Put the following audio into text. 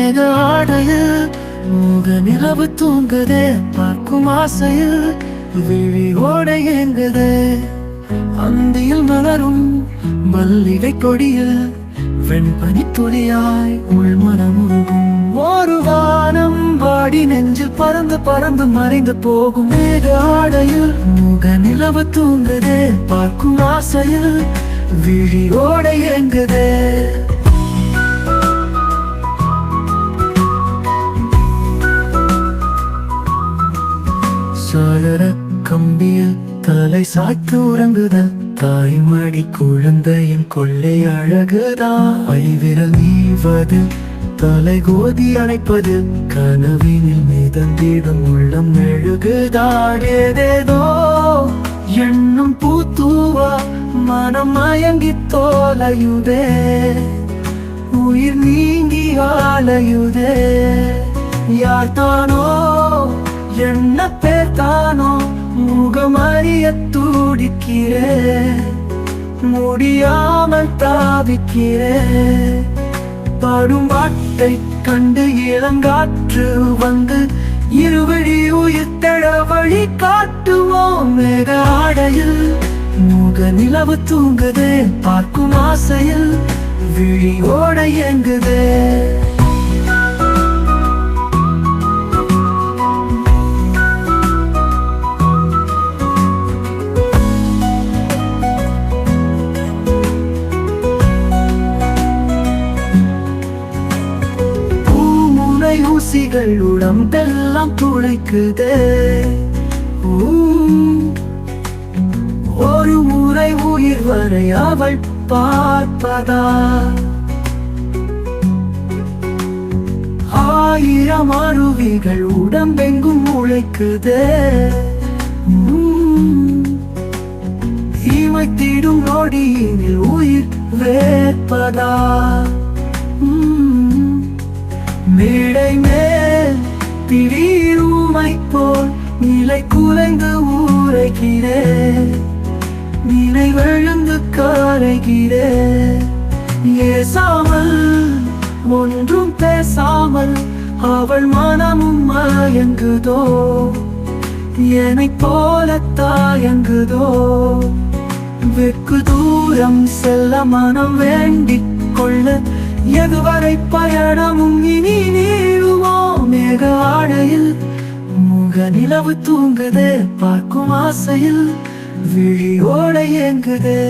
மேக ஆடையில் மூக நிலவு தூங்குதே பார்க்கும் ஆசையில் விழி ஓடை எங்குதே அந்தியில் மலரும் மல்லிகை கொடியில் வெண்பனி துளியாய் உள்மனமும் ஒரு வானம் வாடி நெஞ்சு பறந்து பறந்து மறைந்து போகும். மேக ஆடையில் முக நிலவு தூங்குதே பார்க்கும் ஆசையில் விழி எங்குதே சாளர கம்பியில் தலை சாய்த்து உறங்குதல். தாய்மடி குழந்தையின் கொள்ளை அழகுதா? ஐவிரல் நீவது தலை கோதி அணைப்பது கனவினில் மிதந்திடும் உள்ளம் மெழுகுதாடேதேதோ எண்ணும் பூத்தூவா? மனம் மயங்கி தோலையுதே. உயிர் நீங்கி ஆலையுதே. யார் தானோ என்ன பேர் தானோ முகமறிய துடிக்கிறே. முடியாமல் தாவிக்கிறே படும் வாட்டை கண்டு இளங்காற்று வந்து இருவழி உயிர்த்தெழ வழி காட்டுவோம். மேக ஆடையில் முக நிலவு தூங்குதே. பார்க்கும் ஆசையில் விழியோட இயங்குதே. ஊசிகள் உடம்பெல்லாம் துளைக்குதே ஒரு முறை உயிர் வரை அவள் பார்ப்பதா? ஆயிரம் அருவிகள் உடம்பெங்கும் உழைக்குதே இமைத்திடும் நொடியினில் உயிர் வேற்பதா மேல் திடீருமை போல் நிலை குலைந்து ஊரைகிறேன் நினைவெழுந்து காரைகிறேன் ஏசாமல் ஒன்றும் பேசாமல் அவள் மனமும் மயங்குதோ? என்னை போல தாயங்குதோ? வெக்கு தூரம் செல்ல மனம் வேண்டிக் கொள்ள எதுவரை பயணமும் இனி நீளுமோ மேக? முக நிலவு தூங்குது பார்க்கும் ஆசையில் விழியோட ஏங்குதே